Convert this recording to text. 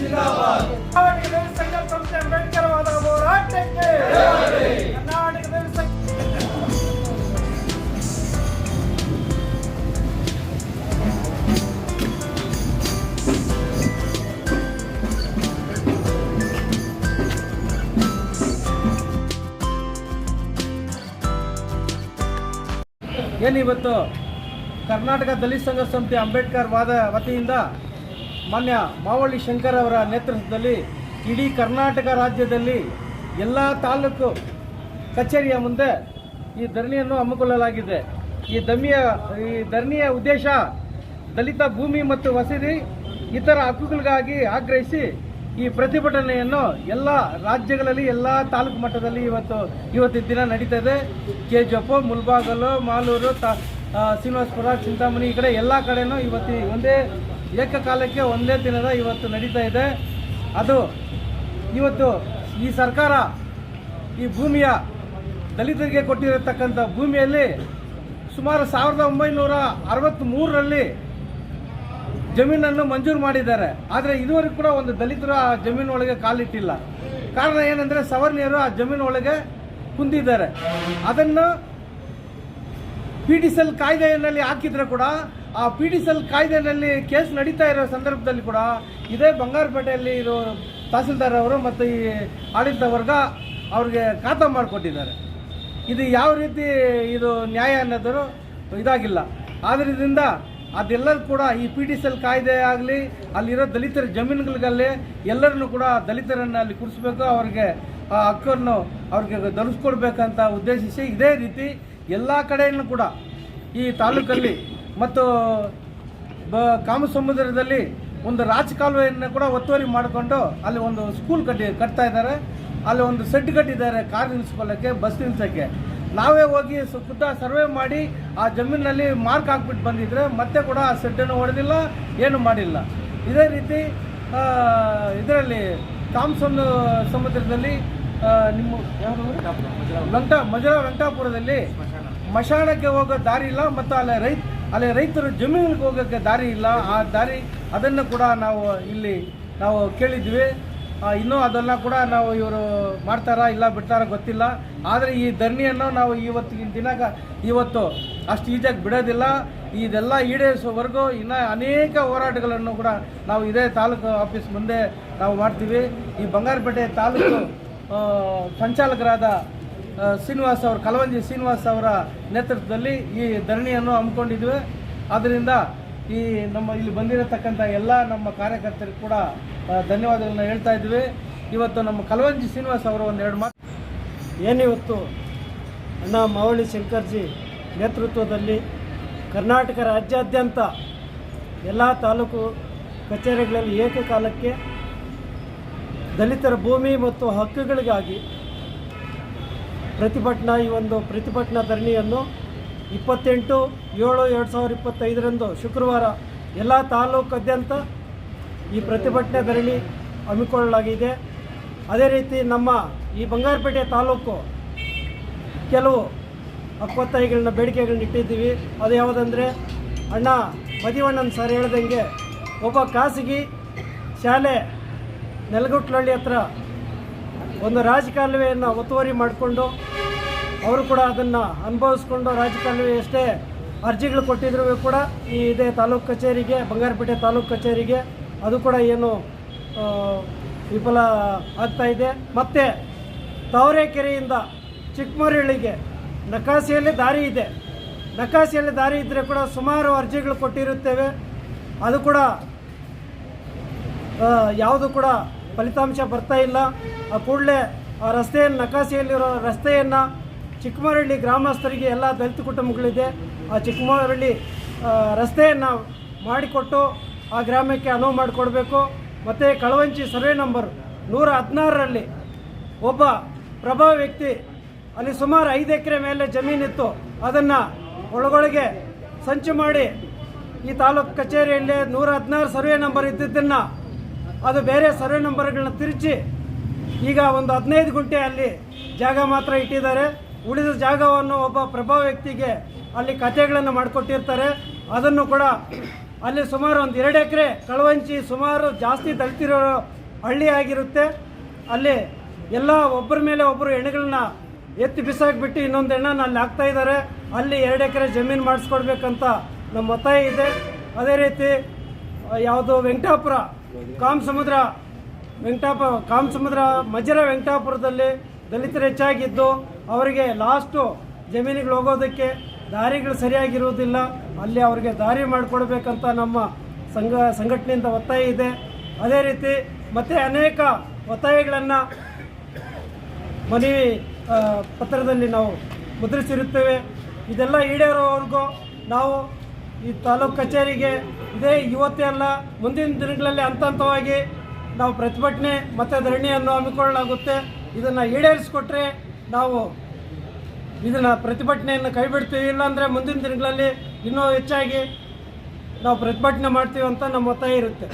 ಕರ್ನಾಟಕದಲ್ಲಿ ಸಂಘ ಸಂಸ್ಥೆ ಅಂಬೇಡ್ಕರವಾದ ಹೋರಾಟಕ್ಕೆ. ಕರ್ನಾಟಕದಲ್ಲಿ ಸಂಘ ಏನಿವತ್ತು ಕರ್ನಾಟಕ ದಲಿತ ಸಂಘ ಸಂಸ್ಥೆ ಅಂಬೇಡ್ಕರ್ ವಾದ ವತಿಯಿಂದ ಮಾನ್ಯ ಮಾವಳ್ಳಿ ಶಂಕರ್ ಅವರ ನೇತೃತ್ವದಲ್ಲಿ ಇಡೀ ಕರ್ನಾಟಕ ರಾಜ್ಯದಲ್ಲಿ ಎಲ್ಲ ತಾಲೂಕು ಕಚೇರಿಯ ಮುಂದೆ ಈ ಧರಣಿಯನ್ನು ಹಮ್ಮಿಕೊಳ್ಳಲಾಗಿದೆ. ಈ ದಮಿಯ ಈ ಧರಣಿಯ ಉದ್ದೇಶ ದಲಿತ ಭೂಮಿ ಮತ್ತು ವಸತಿ, ಇತರ ಹಕ್ಕುಗಳಿಗಾಗಿ ಆಗ್ರಹಿಸಿ ಈ ಪ್ರತಿಭಟನೆಯನ್ನು ಎಲ್ಲ ರಾಜ್ಯಗಳಲ್ಲಿ, ಎಲ್ಲ ತಾಲೂಕು ಮಟ್ಟದಲ್ಲಿ ಇವತ್ತು, ಇವತ್ತಿನ ದಿನ ನಡೀತಾ ಇದೆ. ಕೆ ಜೊಪ್ಪು ಮುಲ್ಬಾಗಲು, ಮಾಲೂರು, ತ ಶ್ರೀನಿವಾಸಪುರ, ಚಿಂತಾಮಣಿ ಈ ಕಡೆ ಎಲ್ಲ ಕಡೆನೂ ಇವತ್ತಿ ಒಂದೇ ಏಕಕಾಲಕ್ಕೆ ಒಂದೇ ದಿನದ ಇವತ್ತು ನಡೀತಾ ಇದೆ. ಅದು ಇವತ್ತು ಈ ಸರ್ಕಾರ ಈ ಭೂಮಿಯ ದಲಿತರಿಗೆ ಕೊಟ್ಟಿರತಕ್ಕಂಥ ಭೂಮಿಯಲ್ಲಿ ಸುಮಾರು ಸಾವಿರದ ಒಂಬೈನೂರ ಅರವತ್ತ್ಮೂರರಲ್ಲಿ ಜಮೀನನ್ನು ಮಂಜೂರು ಮಾಡಿದ್ದಾರೆ. ಆದರೆ ಇದುವರೆಗೂ ಕೂಡ ಒಂದು ದಲಿತರು ಆ ಜಮೀನೊಳಗೆ ಕಾಲಿಟ್ಟಿಲ್ಲ. ಕಾರಣ ಏನಂದರೆ ಸವರ್ಣಿಯರು ಆ ಜಮೀನೊಳಗೆ ಕುಂದಿದ್ದಾರೆ. ಅದನ್ನು ಪಿ ಡಿ ಸೆಲ್ ಕಾಯ್ದೆಯಲ್ಲಿ ಹಾಕಿದ್ರೆ ಕೂಡ ಆ ಪಿ ಡಿ ಸೆಲ್ ಕಾಯ್ದೆಯಲ್ಲಿ ಕೇಸ್ ನಡೀತಾ ಇರೋ ಸಂದರ್ಭದಲ್ಲಿ ಕೂಡ ಇದೇ ಬಂಗಾರಪೇಟೆಯಲ್ಲಿ ಇರೋ ತಹಸೀಲ್ದಾರ್ ಅವರು ಮತ್ತು ಈ ಆಡಳಿತ ವರ್ಗ ಅವ್ರಿಗೆ ಖಾತಾ ಮಾಡಿಕೊಟ್ಟಿದ್ದಾರೆ. ಇದು ಯಾವ ರೀತಿ ಇದು ನ್ಯಾಯ ಅನ್ನೋದು ಇದಾಗಿಲ್ಲ. ಆದ್ದರಿಂದ ಅದೆಲ್ಲರೂ ಕೂಡ ಈ ಪಿ ಟಿ ಸೆಲ್ ಕಾಯ್ದೆ ಆಗಲಿ, ಅಲ್ಲಿರೋ ದಲಿತರ ಜಮೀನುಗಳಿಗಲ್ಲಿ ಎಲ್ಲರನ್ನು ಕೂಡ ದಲಿತರನ್ನು ಅಲ್ಲಿ ಕೂರಿಸ್ಬೇಕು, ಅವ್ರಿಗೆ ಆ ಹಕ್ಕನ್ನು ಅವ್ರಿಗೆ ಧರಿಸ್ಕೊಡ್ಬೇಕಂತ ಉದ್ದೇಶಿಸಿ ಇದೇ ರೀತಿ ಎಲ್ಲ ಕಡೆಯನ್ನು ಕೂಡ ಈ ತಾಲೂಕಲ್ಲಿ ಮತ್ತು ಬ ಕಾಮಸಮುದ್ರದಲ್ಲಿ ಒಂದು ರಾಜಕಾಲುವೆಯನ್ನು ಕೂಡ ಒತ್ತುವರಿ ಮಾಡಿಕೊಂಡು ಅಲ್ಲಿ ಒಂದು ಸ್ಕೂಲ್ ಕಟ್ಟಿ ಕಟ್ತಾ ಇದ್ದಾರೆ. ಅಲ್ಲಿ ಒಂದು ಸೆಡ್ ಕಟ್ಟಿದ್ದಾರೆ ಕಾರ್ ನಿಲ್ಲಿಸ್ಕೊಳ್ಳೋಕ್ಕೆ ಬಸ್ ನಿಲ್ಲಿಸೋಕ್ಕೆ ನಾವೇ ಹೋಗಿ ಸು- ಖುದ್ದ ಸರ್ವೆ ಮಾಡಿ ಆ ಜಮೀನಲ್ಲಿ ಮಾರ್ಕ್ ಹಾಕ್ಬಿಟ್ಟು ಬಂದಿದ್ರೆ ಮತ್ತೆ ಕೂಡ ಆ ಸೆಡ್ಡನ್ನು ಹೊಡೆದಿಲ್ಲ ಏನು ಮಾಡಿಲ್ಲ. ಇದೇ ರೀತಿ ಇದರಲ್ಲಿ ಕಾಮ್ಸನ್ ಸಮುದ್ರದಲ್ಲಿ ನಿಮ್ಮ ಯಾವುದು ವೆಂಕಟ ಮಜರಾ ವೆಂಕಟಾಪುರದಲ್ಲಿ ಮಶಾಣಕ್ಕೆ ಹೋಗೋ ದಾರಿ ಇಲ್ಲ ಮತ್ತು ಅಲ್ಲಿ ರೈತ ಅಲ್ಲಿ ರೈತರು ಜಮೀನಿಗೆ ಹೋಗೋಕ್ಕೆ ದಾರಿ ಇಲ್ಲ. ಆ ದಾರಿ, ಅದನ್ನು ಕೂಡ ನಾವು ಇಲ್ಲಿ ನಾವು ಕೇಳಿದ್ವಿ. ಇನ್ನೂ ಅದನ್ನು ಕೂಡ ನಾವು ಇವರು ಮಾಡ್ತಾರಾ ಇಲ್ಲ ಬಿಡ್ತಾರಾ ಗೊತ್ತಿಲ್ಲ. ಆದರೆ ಈ ಧರಣಿಯನ್ನು ನಾವು ಇವತ್ತಿನ ದಿನಾಗ ಇವತ್ತು ಅಷ್ಟು ಈಜಾಗಿ ಬಿಡೋದಿಲ್ಲ. ಇದೆಲ್ಲ ಈಡೇರಿಸೋವರೆಗೂ ಇನ್ನು ಅನೇಕ ಹೋರಾಟಗಳನ್ನು ಕೂಡ ನಾವು ಇದೇ ತಾಲೂಕು ಆಫೀಸ್ ಮುಂದೆ ನಾವು ಮಾಡ್ತೀವಿ. ಈ ಬಂಗಾರಪೇಟೆ ತಾಲೂಕು ಸಂಚಾಲಕರಾದ ಶ್ರೀನಿವಾಸ್ ಅವರು, ಕಲವಂಜಿ ಶ್ರೀನಿವಾಸ್ ಅವರ ನೇತೃತ್ವದಲ್ಲಿ ಈ ಧರಣಿಯನ್ನು ಹಮ್ಮಿಕೊಂಡಿದ್ವಿ. ಆದ್ದರಿಂದ ಈ ನಮ್ಮ ಇಲ್ಲಿ ಬಂದಿರತಕ್ಕಂಥ ಎಲ್ಲ ನಮ್ಮ ಕಾರ್ಯಕರ್ತರಿಗೆ ಕೂಡ ಧನ್ಯವಾದಗಳನ್ನ ಹೇಳ್ತಾ ಇದ್ವಿ. ಇವತ್ತು ನಮ್ಮ ಕಲವಂಜಿ ಶ್ರೀನಿವಾಸ್ ಅವರು ಎರಡು ಮಾತು ಏನಿವತ್ತು ಅಣ್ಣ ಮಾವಳಿ ಶಂಕರ್ಜಿ ನೇತೃತ್ವದಲ್ಲಿ ಕರ್ನಾಟಕ ರಾಜ್ಯಾದ್ಯಂತ ಎಲ್ಲ ತಾಲೂಕು ಕಚೇರಿಗಳಲ್ಲಿ ಏಕಕಾಲಕ್ಕೆ ದಲಿತರ ಭೂಮಿ ಮತ್ತು ಹಕ್ಕುಗಳಿಗಾಗಿ ಪ್ರತಿಭಟನಾ ಈ ಒಂದು ಪ್ರತಿಭಟನಾ ಧರಣಿಯನ್ನು ಇಪ್ಪತ್ತೆಂಟು ಏಳು ಎರಡು ಸಾವಿರದ ಇಪ್ಪತ್ತೈದರಂದು ಶುಕ್ರವಾರ ಎಲ್ಲ ತಾಲೂಕಾದ್ಯಂತ ಈ ಪ್ರತಿಭಟನೆ ಧರಣಿ ಹಮ್ಮಿಕೊಳ್ಳಲಾಗಿದೆ. ಅದೇ ರೀತಿ ನಮ್ಮ ಈ ಬಂಗಾರಪೇಟೆ ತಾಲೂಕು ಕೆಲವು ಹಕ್ಕೊತ್ತಾಯಿಗಳನ್ನ ಬೇಡಿಕೆಗಳನ್ನ ಇಟ್ಟಿದ್ದೀವಿ. ಅದು ಯಾವುದಂದರೆ ಅಣ್ಣ ಮದಿವಣ್ಣನ ಸರ್ ಹೇಳ್ದಂಗೆ ಒಬ್ಬ ಖಾಸಗಿ ಶಾಲೆ ನೆಲಗುಟ್ಲಹಳ್ಳಿ ಹತ್ರ ಒಂದು ರಾಜಕಾಲುವೆಯನ್ನು ಒತ್ತುವರಿ ಮಾಡಿಕೊಂಡು ಅವರು ಕೂಡ ಅದನ್ನು ಅನುಭವಿಸ್ಕೊಂಡು ರಾಜಕಾಲುವೆ ಎಷ್ಟೇ ಅರ್ಜಿಗಳು ಕೊಟ್ಟಿದ್ರು ಕೂಡ ಈ ಇದೇ ತಾಲೂಕು ಕಚೇರಿಗೆ, ಬಂಗಾರಪೇಟೆ ತಾಲೂಕು ಕಚೇರಿಗೆ ಅದು ಕೂಡ ಏನು ವಿಫಲ ಆಗ್ತಾಯಿದೆ ಮತ್ತು ತಾವರೆಕೆರೆಯಿಂದ ಚಿಕ್ಕಮರಳಿಗೆ ನಕಾಸಿಯಲ್ಲಿ ದಾರಿ ಇದೆ. ನಕಾಸಿಯಲ್ಲಿ ದಾರಿ ಇದ್ದರೆ ಕೂಡ ಸುಮಾರು ಅರ್ಜಿಗಳು ಕೊಟ್ಟಿರುತ್ತೇವೆ. ಅದು ಕೂಡ ಯಾವುದು ಕೂಡ ಫಲಿತಾಂಶ ಬರ್ತಾ ಇಲ್ಲ. ಆ ಕೂಡಲೇ ಆ ರಸ್ತೆಯನ್ನು ನಕಾಸೆಯಲ್ಲಿರೋ ರಸ್ತೆಯನ್ನು ಚಿಕ್ಕಮರಳ್ಳಿ ಗ್ರಾಮಸ್ಥರಿಗೆ ಎಲ್ಲ ದಲಿತ ಕುಟುಂಬಗಳಿದೆ. ಆ ಚಿಕ್ಕಮರಳ್ಳಿ ರಸ್ತೆಯನ್ನು ಮಾಡಿಕೊಟ್ಟು ಆ ಗ್ರಾಮಕ್ಕೆ ಅನುವು ಮಾಡಿಕೊಡ್ಬೇಕು. ಮತ್ತು ಕಳವಂಚಿ ಸರ್ವೆ ನಂಬರ್ ನೂರ ಹದಿನಾರರಲ್ಲಿ ಒಬ್ಬ ಪ್ರಭಾವ ವ್ಯಕ್ತಿ ಅಲ್ಲಿ ಸುಮಾರು ಐದು ಎಕರೆ ಮೇಲೆ ಜಮೀನಿತ್ತು ಅದನ್ನು ಒಳಗೊಳಗೆ ಸಂಚು ಮಾಡಿ ಈ ತಾಲೂಕು ಕಚೇರಿಯಲ್ಲಿ ನೂರ ಹದಿನಾರು ಸರ್ವೆ ನಂಬರ್ ಇದ್ದಿದ್ದನ್ನು ಅದು ಬೇರೆ ಸರ್ವೆ ನಂಬರ್ಗಳನ್ನ ತಿರುಚಿ ಈಗ ಒಂದು ಹದಿನೈದು ಗುಂಟೆ ಅಲ್ಲಿ ಜಾಗ ಮಾತ್ರ ಇಟ್ಟಿದ್ದಾರೆ. ಉಳಿದ ಜಾಗವನ್ನು ಒಬ್ಬ ಪ್ರಭಾವ ವ್ಯಕ್ತಿಗೆ ಅಲ್ಲಿ ಕತೆಗಳನ್ನು ಮಾಡಿಕೊಟ್ಟಿರ್ತಾರೆ. ಅದನ್ನು ಕೂಡ ಅಲ್ಲಿ ಸುಮಾರು ಒಂದು ಎರಡು ಎಕರೆ ಕಳವಂಚಿ ಸುಮಾರು ಜಾಸ್ತಿ ದಲಿತಿರೋ ಹಳ್ಳಿ ಆಗಿರುತ್ತೆ. ಅಲ್ಲಿ ಎಲ್ಲ ಒಬ್ಬರ ಮೇಲೆ ಒಬ್ಬರು ಹೆಣ್ಣುಗಳನ್ನ ಎತ್ತಿ ಬಿಸಾಕ್ಬಿಟ್ಟು ಇನ್ನೊಂದು ಹೆಣ್ಣನ್ನು ಅಲ್ಲಿ ಹಾಕ್ತಾ ಇದ್ದಾರೆ. ಅಲ್ಲಿ ಎರಡು ಎಕರೆ ಜಮೀನು ಮಾಡಿಸ್ಕೊಡ್ಬೇಕಂತ ನಮ್ಮ ಒತ್ತಾಯ ಇದೆ. ಅದೇ ರೀತಿ ಯಾವುದು ವೆಂಕಟಾಪುರ, ಕಾಮ್ ಸಮುದ್ರ, ವೆಂಕಟಾಪ, ಕಾಮ್ ಸಮುದ್ರ, ಮಜರ ವೆಂಕಟಾಪುರದಲ್ಲಿ ದಲಿತರು ಹೆಚ್ಚಾಗಿದ್ದು, ಅವರಿಗೆ ಲಾಸ್ಟು ಜಮೀನಿಗೆ ಹೋಗೋದಕ್ಕೆ ದಾರಿಗಳು ಸರಿಯಾಗಿರುವುದಿಲ್ಲ. ಅಲ್ಲಿ ಅವರಿಗೆ ದಾರಿ ಮಾಡಿಕೊಡ್ಬೇಕಂತ ನಮ್ಮ ಸಂಘ, ಸಂಘಟನೆಯಿಂದ ಒತ್ತಾಯ ಇದೆ. ಅದೇ ರೀತಿ ಮತ್ತೆ ಅನೇಕ ಒತ್ತಾಯಗಳನ್ನು ಮನವಿ ಪತ್ರದಲ್ಲಿ ನಾವು ಮುದ್ರಿಸಿರುತ್ತೇವೆ. ಇದೆಲ್ಲ ಈಡೇರೋವರೆಗೂ ನಾವು ಈ ತಾಲೂಕು ಕಚೇರಿಗೆ ಇದೇ ಇವತ್ತೇ ಅಲ್ಲ, ಮುಂದಿನ ದಿನಗಳಲ್ಲಿ ಹಂತ ಹಂತವಾಗಿ ನಾವು ಪ್ರತಿಭಟನೆ ಮತ್ತು ಧರಣಿಯನ್ನು ಹಮ್ಮಿಕೊಳ್ಳಲಾಗುತ್ತೆ. ಇದನ್ನು ಈಡೇರಿಸಿಕೊಟ್ರೆ ನಾವು ಇದನ್ನು ಪ್ರತಿಭಟನೆಯನ್ನು ಕೈಬಿಡ್ತೀವಿ. ಇಲ್ಲಾಂದರೆ ಮುಂದಿನ ದಿನಗಳಲ್ಲಿ ಇನ್ನೂ ಹೆಚ್ಚಾಗಿ ನಾವು ಪ್ರತಿಭಟನೆ ಮಾಡ್ತೀವಿ ಅಂತ ನಮ್ಮ ಒತ್ತಾಯ ಇರುತ್ತೆ.